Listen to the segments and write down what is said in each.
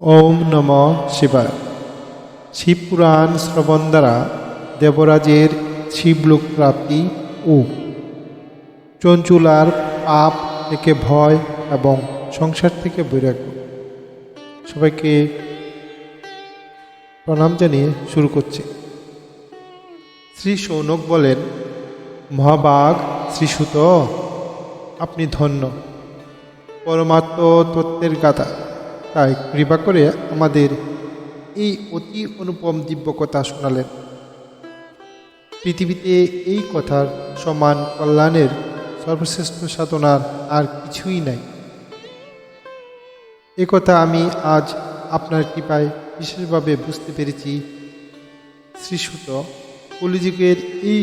ওম নম শিবায়। শিবপুরাণ শ্রবণ দ্বারা দেবরাজের শিবলোক প্রাপ্তি ও চঞ্চুলার পাপ থেকে ভয় এবং সংসার থেকে বৈরাগ্য। সবাইকে প্রণাম জানিয়ে শুরু করছি। শ্রী সৌনক বলেন, মহাবাগ, শ্রীসুত, আপনি ধন্য। পরমাত্ম তত্ত্বের গাথা। তাই কৃপা করে আমাদের এই অতি অনুপম দিব্য কথা শোনালেন। পৃথিবীতে এই কথার সমান কল্যাণের সর্বশ্রেষ্ঠ সাধনার আর কিছুই নাই। এ কথা আমি আজ আপনার কৃপায় বিশেষভাবে বুঝতে পেরেছি। শ্রীসুত কলিযুগের এই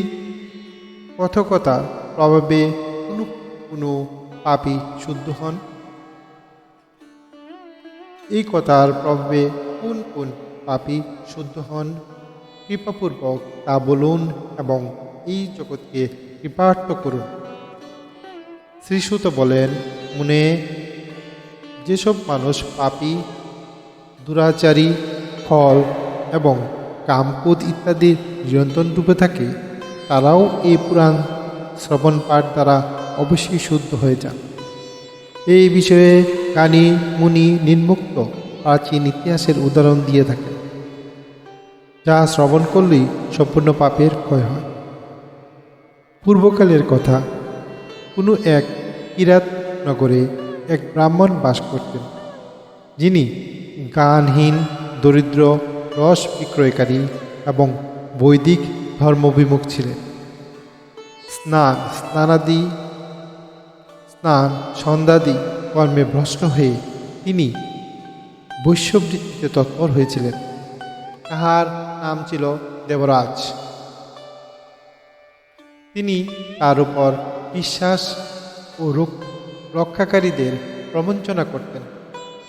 কথকতা প্রভাবে কোনো কোনো পাপী শুদ্ধ হন। এই কথার প্রভাবে কোন কোন পাপী শুদ্ধ হন? কৃপাপূর্বক তা বলুন এবং এই জগৎকে কৃপার্থ করুন। শ্রীসুত বলেন, মনে, যেসব মানুষ পাপী, দুরাচারী, ফল এবং কামকুদ ইত্যাদির নিয়ন্ত্রণ ডুবে থাকে, তারাও এই পুরাণ শ্রবণ পাঠ দ্বারা অবশ্যই শুদ্ধ হয়ে যান। এই বিষয়ে কানি মুনি নির্মুক্ত প্রাচীন ইতিহাসের উদাহরণ দিয়ে থাকেন যা শ্রবণ করলেই সম্পূর্ণ পাপের ক্ষয় হয়। পূর্বকালের কথা, কোনো এক কিরাত নগরে এক ব্রাহ্মণ বাস করতেন, যিনি গানহীন দরিদ্র, রস বিক্রয়কারী এবং বৈদিক ধর্মবিমুখ ছিলেন। স্নান, স্নানাদি, স্নান, সন্ধ্যাদি কর্মে ভ্রষ্ট হয়ে তিনি বৈশ্যবৃত্তিতে তৎপর হয়েছিলেন। তাহার নাম ছিল দেবরাজ। তিনি তার উপর বিশ্বাস ও রুক- রক্ষাকারীদের প্রবঞ্চনা করতেন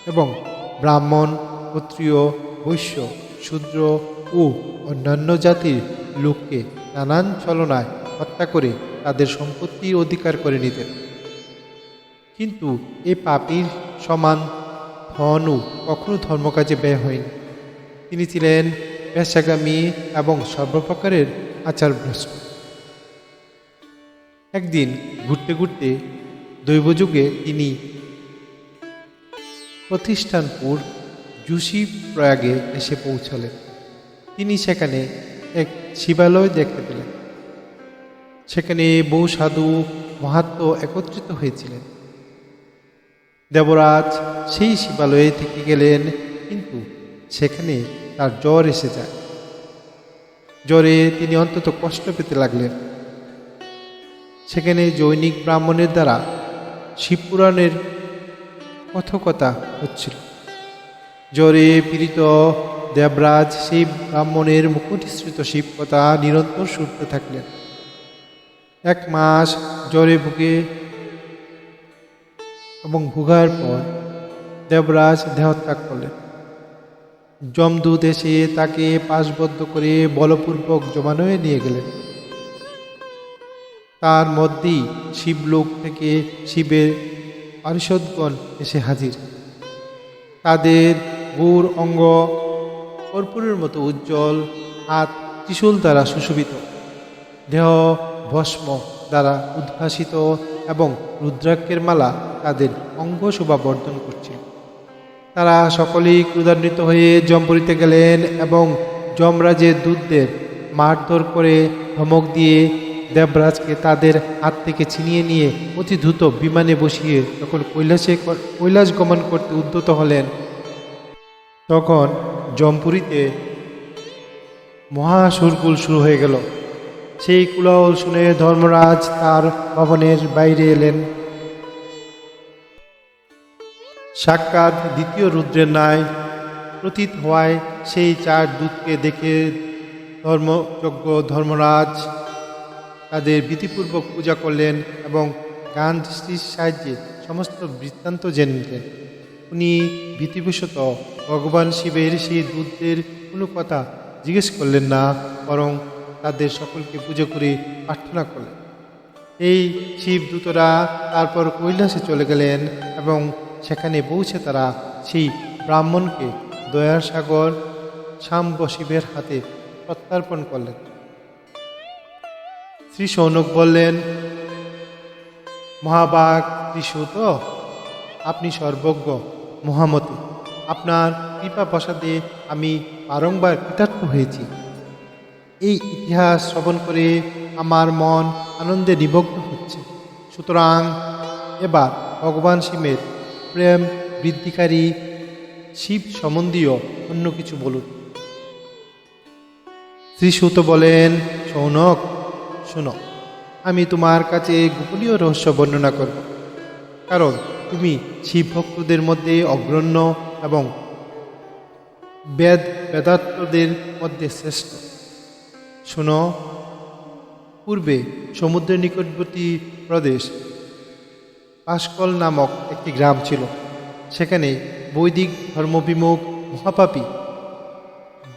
এবং ব্রাহ্মণ, ক্ষত্রিয়, বৈশ্য, শূদ্র ও অন্যান্য জাতির লোককে নানান ছলনায় হত্যা করে তাদের সম্পত্তি অধিকার করে নিতেন। কিন্তু এ পাপীর সমান ধনও কখনো ধর্মকাজে ব্যয় হয়নি। তিনি ছিলেন পেশাগামী এবং সর্বপ্রকারের আচারভ্রষ্ট একদিন ঘুরতে ঘুরতে দৈবযুগে তিনি প্রতিষ্ঠানপুর জুসি প্রয়াগে এসে পৌঁছালেন। তিনি সেখানে এক শিবালয় দেখতে পেলেন। সেখানে বহু সাধু মহাত্ম একত্রিত হয়েছিলেন। দেবরাজ সেই শিবালয়ে থেকে গেলেন, কিন্তু সেখানে তার জ্বর এসে যায়। জ্বরে তিনি অন্তত কষ্ট পেতে লাগলেন। সেখানে জৈনিক ব্রাহ্মণের দ্বারা শিবপুরাণের কথকতা হচ্ছিল। জ্বরে পীড়িত দেবরাজ সেই ব্রাহ্মণের মুকুটিশ্রিত শিবকথা নিরন্তর শুনতে থাকলেন। এক মাস জ্বরে ভুগে এবং ভোগার পর দেবরাজ দেহত্যাগ করলেন। যমদূত এসে তাকে পাশবদ্ধ করে বলপূর্বক জমানয়ে নিয়ে গেলেন। তার মধ্যেই শিবলোক থেকে শিবের পারিষদগণ এসে হাজির। তাদের গুড় অঙ্গ, কর্পূরের মতো উজ্জ্বল হাত ত্রিশূল দ্বারা সুশোভিত। দেহ ভস্ম দ্বারা উদ্ভাসিত এবং রুদ্রাক্ষের মালা তাদের অঙ্গ শোভা বর্ধন করছে। তারা সকলেই ক্রুদান্বিত হয়ে জম্পুরিতে গেলেন এবং যমরাজের দূতদের মারধর করে ধমক দিয়ে দেবরাজকে তাদের হাত থেকে ছিনিয়ে নিয়ে অতি দ্রুত বিমানে বসিয়ে যখন কৈলাসে কৈলাস গমন করতে উদ্যত হলেন। তখন জমপুরিতে মহাসুরকুল শুরু হয়ে গেল। সেই কুলাহল শুনে ধর্মরাজ তার ভবনের বাইরে এলেন। সাক্ষাৎ দ্বিতীয় রুদ্রের ন্যায় প্রতীত হওয়ায় সেই চার দূতকে দেখে ধর্মযজ্ঞ ধর্মরাজ তাদের বিধিপূর্বক পূজা করলেন এবং গান দৃষ্টির সাহায্যে সমস্ত বৃত্তান্ত জেনে নিলেন উনি ভীতিভূষত ভগবান শিবের সেই দূতদের কোনো কথা জিজ্ঞেস করলেন না, বরং তাদের সকলকে পুজো করে প্রার্থনা করলেন। এই শিবদূতরা তারপর কৈলাসে চলে গেলেন এবং সেখানে পৌঁছে তারা সেই ব্রাহ্মণকে দয়ার সাগর, শাম্ব শিবের হাতে প্রত্যার্পণ করলেন। শ্রী সৌনক বললেন, মহাবাগ ত্রিসুত আপনি সর্বজ্ঞ, মহামতি। আপনার কৃপা প্রসাদে আমি বারংবার কৃতার্থ হয়েছি। এই ইতিহাস শ্রবণ করে আমার মন আনন্দে নিমগ্ন হচ্ছে। সুতরাং এবার ভগবান শিবের প্রেম বৃদ্ধিকারী শিব সম্বন্ধীয় অন্য কিছু বলুন। শ্রীসূত বলেন সৌনক শোনো, আমি তোমার কাছে গোপনীয় রহস্য বর্ণনা করব। কারণ তুমি শিব ভক্তদের মধ্যে অগ্রণ্য এবং বেদ বেদাত্মদের মধ্যে শ্রেষ্ঠ। শোনো, পূর্বে সমুদ্রের নিকটবর্তী প্রদেশ পাশকল নামক একটি গ্রাম ছিল। সেখানে বৈদিক ধর্মবিমুখ মহাপাপী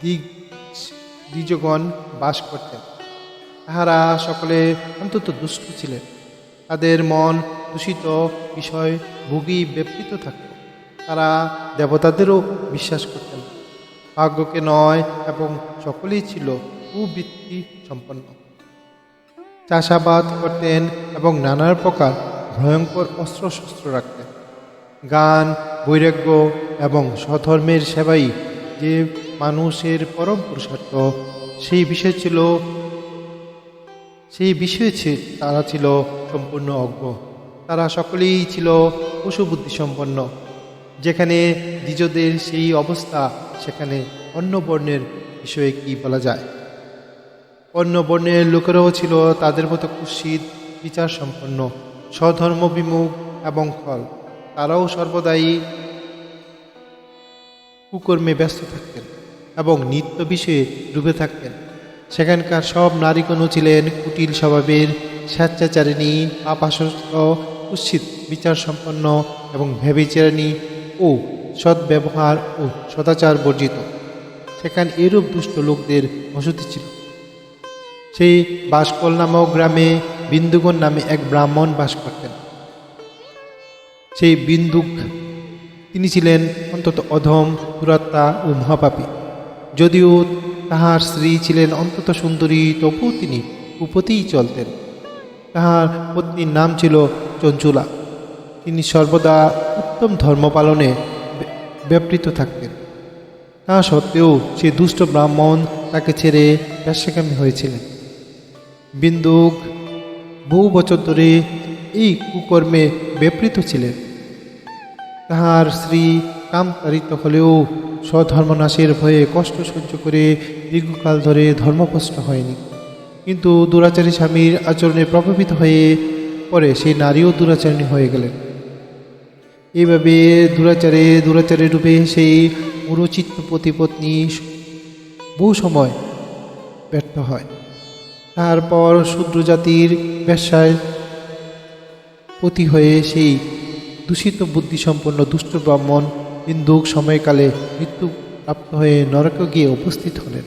দিগ দ্বিজগণ বাস করতেন। তাহারা সকলে অন্তত দুষ্ট ছিলেন। তাদের মন দূষিত বিষয় ভুগি ব্যাপৃত থাকত। তারা দেবতাদেরও বিশ্বাস করতেন। ভাগ্যকে নয়, এবং সকলেই ছিল কুবৃত্তি সম্পন্ন। চাষাবাদ করতেন এবং নানার প্রকার ভয়ঙ্কর অস্ত্রশস্ত্র রাখতেন। গান, বৈরাগ্য এবং স্বধর্মের সেবাই যে মানুষের পরম পুরুষার্থ, সেই বিষয় ছিল, সেই বিষয়ে তারা ছিল সম্পূর্ণ অজ্ঞ। তারা সকলেই ছিল পশুবুদ্ধি সম্পন্ন যেখানে দ্বিজদের সেই অবস্থা, সেখানে অন্য বর্ণের বিষয়ে কি বলা যায়? অন্য বর্ণের লোকেরাও ছিল তাদের মতো কুৎসিত বিচার সম্পন্ন স্বধর্ম বিমুখ এবং ফল তারাও সর্বদাই কুকর্মে ব্যস্ত থাকতেন এবং নিত্য বিষয়ে ডুবে থাকতেন। সেখানকার সব নারীগণও ছিলেন কুটিল স্বভাবের স্বেচ্ছাচারিণী আপাসস্ত কুৎসিত বিচার সম্পন্ন এবং ভেবেচারিণী ও সদ্ব্যবহার ও সদাচার বর্জিত। সেখানে এরূপ দুষ্ট লোকদের বসতি ছিল। সেই বাসকল নামক গ্রামে বিন্দুগণ নামে এক ব্রাহ্মণ বাস করতেন। সেই বিন্দুক তিনি ছিলেন অন্তত অধম দুরাত্মা ও মহাপাপী। যদিও তাহার স্ত্রী ছিলেন অন্তত সুন্দরী, তবুও তিনি কুপতিই চলতেন। তাহার পত্নীর নাম ছিল চঞ্চুলা। তিনি সর্বদা উত্তম ধর্ম পালনে ব্যাপৃত থাকতেন। তা সত্ত্বেও সে দুষ্ট ব্রাহ্মণ তাকে ছেড়ে ব্যবসাকামী হয়েছিলেন। বিন্দুক। বহু বছর ধরে এই কুকর্মে ব্যাপৃত ছিলেন। তাহার স্ত্রী কামতাড়িত হলেও স্বধর্মনাশের ভয়ে কষ্ট সহ্য করে দীর্ঘকাল ধরে ধর্মভ্রষ্ট হয়নি। কিন্তু দুরাচারী স্বামীর আচরণে প্রভাবিত হয়ে পরে সেই নারীও দুরাচারিণী হয়ে গেলেন। এইভাবে দুরাচারে দুরাচারে রূপে সেই পুরোচিত্ত প্রতিপত্নী বহু সময় ব্যর্থ হয়। তারপর শূদ্র জাতির ব্যবসায় পতি হয়ে সেই দূষিত বুদ্ধিসম্পন্ন দুষ্ট ব্রাহ্মণ বিন্দুক সময়কালে মৃত্যু প্রাপ্ত হয়ে নরকে গিয়ে উপস্থিত হলেন।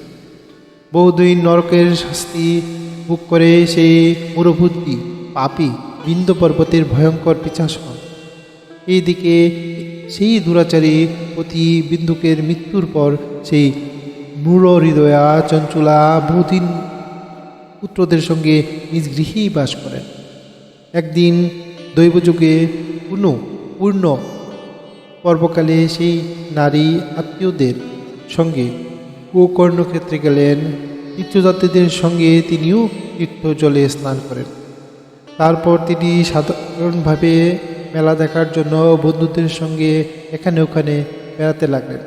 বহুদিন নরকের শাস্তি ভোগ করে সেই পুরবুদ্ধি পাপী বিন্দু পর্বতের ভয়ঙ্কর পিচাস হন। এইদিকে সেই দুরাচারী প্রতি বিন্দুকের মৃত্যুর পর সেই মূঢ় হৃদয়া চঞ্চলা বহুদিন পুত্রদের সঙ্গে নিজ গৃহেই বাস করেন। একদিন দৈবযুগে পূর্ণ পূর্ণ পর্বকালে সেই নারী আত্মীয়দের সঙ্গে গোকর্ণক্ষেত্রে গেলেন। তীর্থযাত্রীদের সঙ্গে তিনিও তীর্থ জলে স্নান করেন। তারপর তিনি সাধারণভাবে মেলা দেখার জন্য বন্ধুদের সঙ্গে এখানে ওখানে বেড়াতে লাগলেন।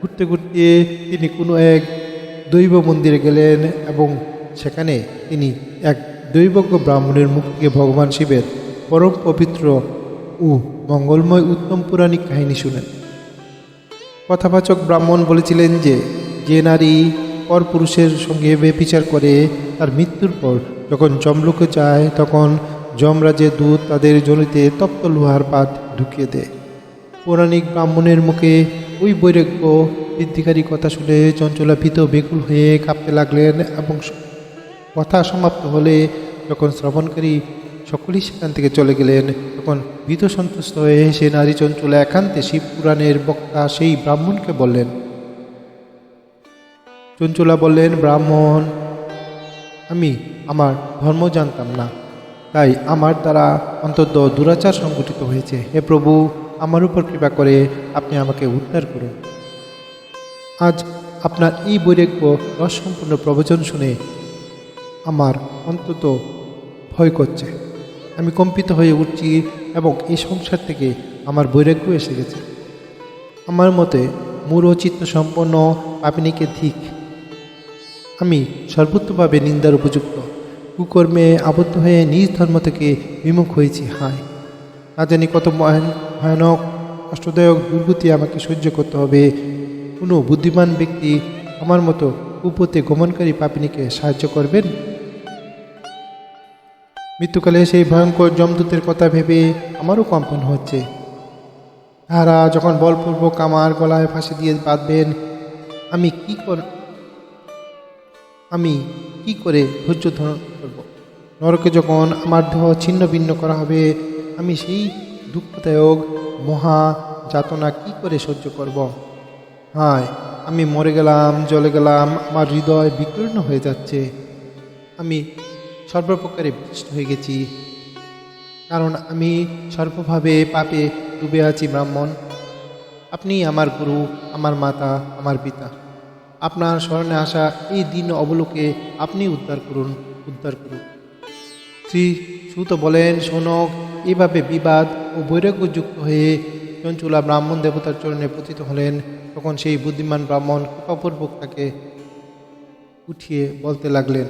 ঘুরতে ঘুরতে তিনি কোনো এক দৈব মন্দিরে গেলেন এবং সেখানে তিনি এক দৈবজ্ঞ ব্রাহ্মণের মুখ থেকে ভগবান শিবের পরম পবিত্র ও মঙ্গলময় উত্তম পৌরাণিক কাহিনী শুনেন। কথাবাচক ব্রাহ্মণ বলেছিলেন যে যে নারী পরপুরুষের সঙ্গে বেবিচার করে, তার মৃত্যুর পর যখন যমলোকে যায়, তখন যমরাজের দূত তাদের জলিতে তপ্ত লোহার পাত ঢুকিয়ে দেয়। পৌরাণিক ব্রাহ্মণের মুখে ওই বৈরাগ্য, বৃদ্ধিকারী কথা শুনে চঞ্চলা ভীত বেকুল হয়ে কাঁপতে লাগলেন এবং কথা সমাপ্ত হলে যখন শ্রবণকারী সকলেই সেখান থেকে চলে গেলেন। তখন ভীত সন্তুষ্ট হয়ে সে নারী চঞ্চলা একান্তে শিব পুরাণের বক্তা সেই ব্রাহ্মণকে বললেন, চঞ্চলা বললেন, ব্রাহ্মণ, আমি আমার ধর্ম জানতাম না। তাই আমার দ্বারা অন্তত দুরাচার সংগঠিত হয়েছে। হে প্রভু, আমার উপর কৃপা করে আপনি আমাকে উদ্ধার করুন। আজ আপনার এই বৈরাগ্য রসমপূর্ণ প্রবচন শুনে আমার অন্তত ভয় করছে। আমি কম্পিত হয়ে উঠছি এবং এই সংসার থেকে আমার বৈরাগ্য এসে গেছে। আমার মতে মূল চিত্ত সম্পন্ন পাপিনীকে ঠিক আমি সর্বোত্তভাবে নিন্দার উপযুক্ত। কুকর্মে আবদ্ধ হয়ে নিজ ধর্ম থেকে বিমুখ হয়েছি, হায়। না জানি কত ভয়ান- ভয়ানক, কষ্টদায়ক দুর্গতি আমাকে সহ্য করতে হবে। কোনো বুদ্ধিমান ব্যক্তি আমার মতো কুপথে গমনকারী পাপিনীকে সাহায্য করবেন? মৃত্যুকালে সেই ভয়ঙ্কর যমদূতের কথা ভেবে আমারও কম্পন হচ্ছে। তারা যখন বলপূর্বক আমার গলায় ফাঁসি দিয়ে বাঁধবেন, আমি কি কর, আমি কি করে ধৈর্য ধারণ করব? নরকে যখন আমার দেহ ছিন্ন ভিন্ন করা হবে, আমি সেই দুঃখদায়ক মহা যাতনা কি করে সহ্য করব? হায়, আমি মরে গেলাম, জ্বলে গেলাম, আমার হৃদয় বিকীর্ণ হয়ে যাচ্ছে। আমি সর্বপ্রকারে বিষ্ট হয়ে গেছি। কারণ আমি সর্বভাবে পাপে ডুবে আছি, ব্রাহ্মণ। আপনি আমার গুরু, আমার মাতা, আমার পিতা। আপনার স্মরণে আসা এই দিন অবলোকে আপনি উদ্ধার করুন উদ্ধার করুন। শ্রী সুত বলেন শোনক এভাবে বিবাদ ও বৈরাগ্যযুক্ত হয়ে চঞ্চুলা ব্রাহ্মণ দেবতার চরণে পতিত হলেন, তখন সেই বুদ্ধিমান ব্রাহ্মণ কৃপাপূর্বক তাকে উঠিয়ে বলতে লাগলেন